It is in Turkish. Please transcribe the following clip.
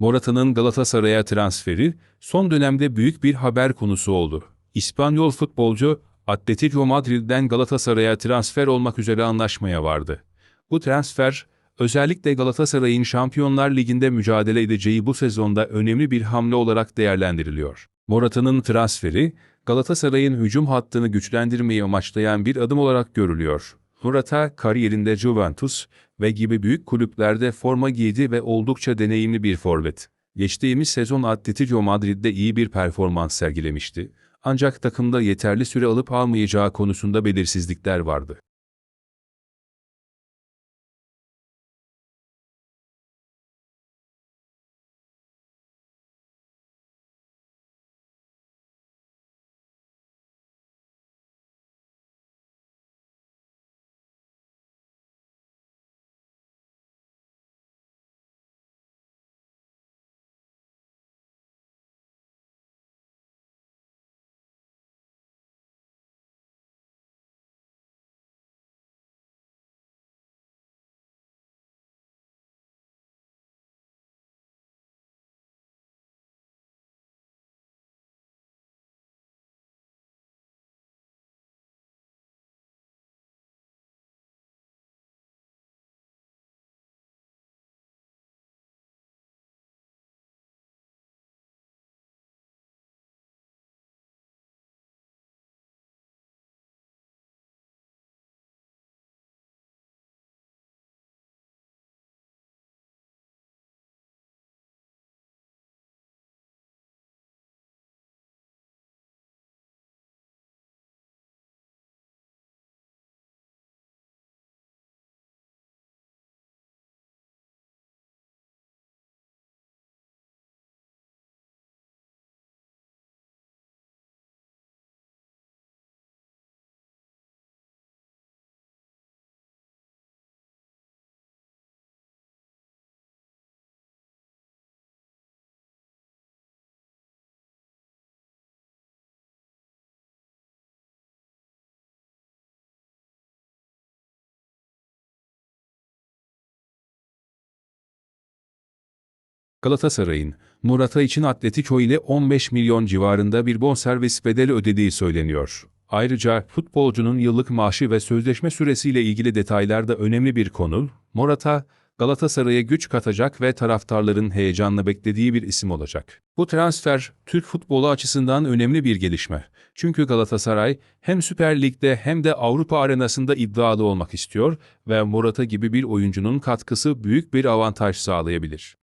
Morata'nın Galatasaray'a transferi son dönemde büyük bir haber konusu oldu. İspanyol futbolcu Atletico Madrid'den Galatasaray'a transfer olmak üzere anlaşmaya vardı. Bu transfer özellikle Galatasaray'ın Şampiyonlar Ligi'nde mücadele edeceği bu sezonda önemli bir hamle olarak değerlendiriliyor. Morata'nın transferi Galatasaray'ın hücum hattını güçlendirmeyi amaçlayan bir adım olarak görülüyor. Morata kariyerinde Juventus ve gibi büyük kulüplerde forma giydi ve oldukça deneyimli bir forvet. Geçtiğimiz sezon Atletico Madrid'de iyi bir performans sergilemişti. Ancak takımda yeterli süre alıp almayacağı konusunda belirsizlikler vardı. Galatasaray'ın Morata için Atletico ile 15 milyon civarında bir bonservis bedeli ödediği söyleniyor. Ayrıca futbolcunun yıllık maaşı ve sözleşme süresiyle ilgili detaylar da önemli bir konu. Morata, Galatasaray'a güç katacak ve taraftarların heyecanla beklediği bir isim olacak. Bu transfer, Türk futbolu açısından önemli bir gelişme. Çünkü Galatasaray hem Süper Lig'de hem de Avrupa arenasında iddialı olmak istiyor ve Morata gibi bir oyuncunun katkısı büyük bir avantaj sağlayabilir.